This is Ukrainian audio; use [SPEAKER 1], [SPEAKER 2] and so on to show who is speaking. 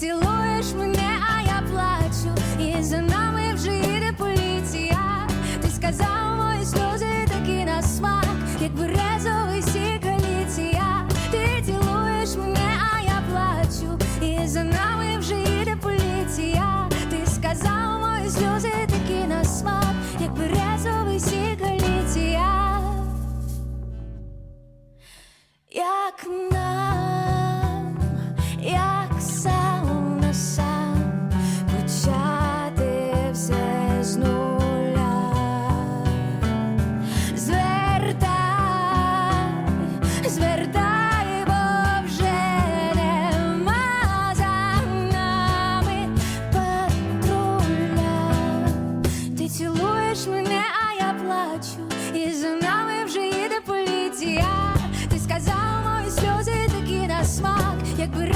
[SPEAKER 1] цілуєш мене, а я плачу, і за нами вже їде поліція. Ти сказав мої сльози, такі на смак, як березовий сік аліція. Ти цілуєш мене, а я плачу, і за нами вже їде поліція. Ти сказав мої сльози, такі на смак, як березовий сік. Як на з нуля, звертай, звертай, бо вже нема за нами патруля. Ти цілуєш мене, а я плачу, і за нами вже їде. Ти сказав мої сльози, такі на смак, якби.